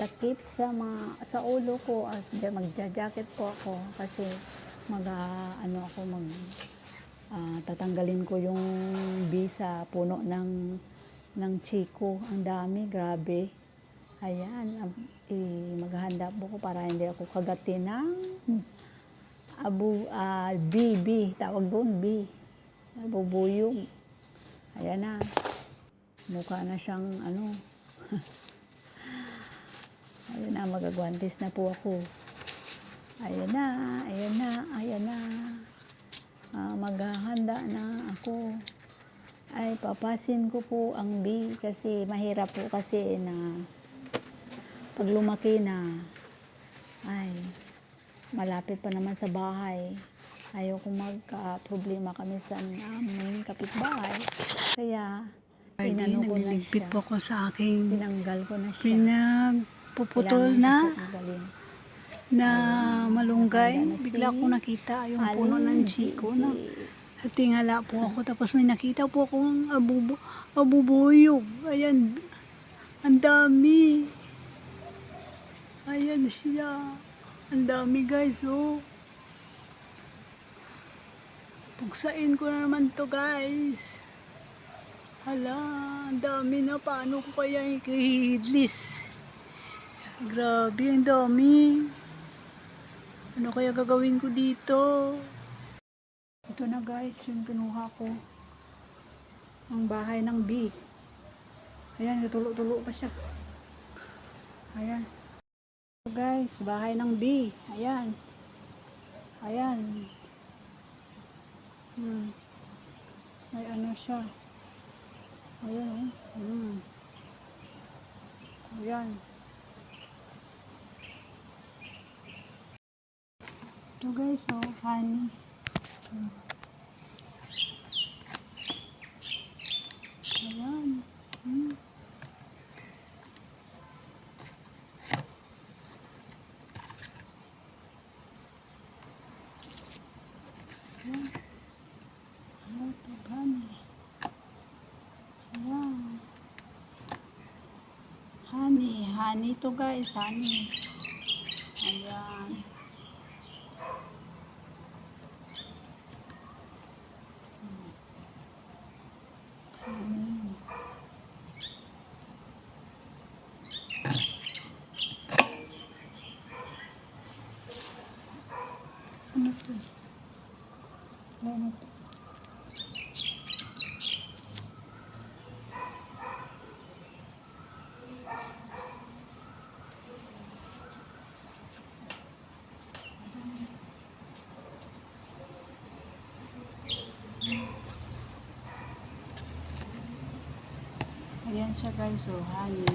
takip sa mga sa ulo ko at magja-jacket po ako kasi mag ah, ano ako mag ah, tatanggalin ko yung bee sa puno ng ng chiko. Ang dami, grabe. Ayan, eh, maghahanda po ko para hindi ako kagatin ng abu, ah, bee, bee. Tawag doon, bee. Nabubuyog. Ayan na. Mukha na siyang ano. Ayan na, magagwantes na po ako. Ayan na, ayan na, ayan na. Ah, maghahanda na ako. Ay, papasin ko po ang bee kasi mahirap po kasi na pag lumaki na, ay, malapit pa naman sa bahay. Ayaw kong magka-problema kami sa aming kapitbahay. Kaya, Pardi, inano ko na siya. po ako sa aking Tinanggal ko na siya. pinagpuputol Kailangan na na malunggay. Bigla ko nakita yung puno ng chiko na tingala po ako. Tapos may nakita po akong abubo, abubuyog. Ayan, ang dami. Ayan siya. Ang dami guys, oh. Pugsain ko na naman to guys. Hala, ang dami na. Paano ko kaya ikihidlis? Grabe, ang dami. Ano kaya gagawin ko dito? Ito na guys, yung kinuha ko. Ang bahay ng bee. Ayan, tulo-tulo pa siya. Ayan. So guys, bahay ng bee. Ayan. Ayan. Hmm. May ano siya. Ayan. oh. Hmm. Ayan. Ito guys, oh, honey. Ayan. Hmm. Ayan. Ano ito, honey? Ayan. Honey, honey to guys, honey. Ayan. Honey. Ano to? Ano to? Ayan siya guys, oh, honey.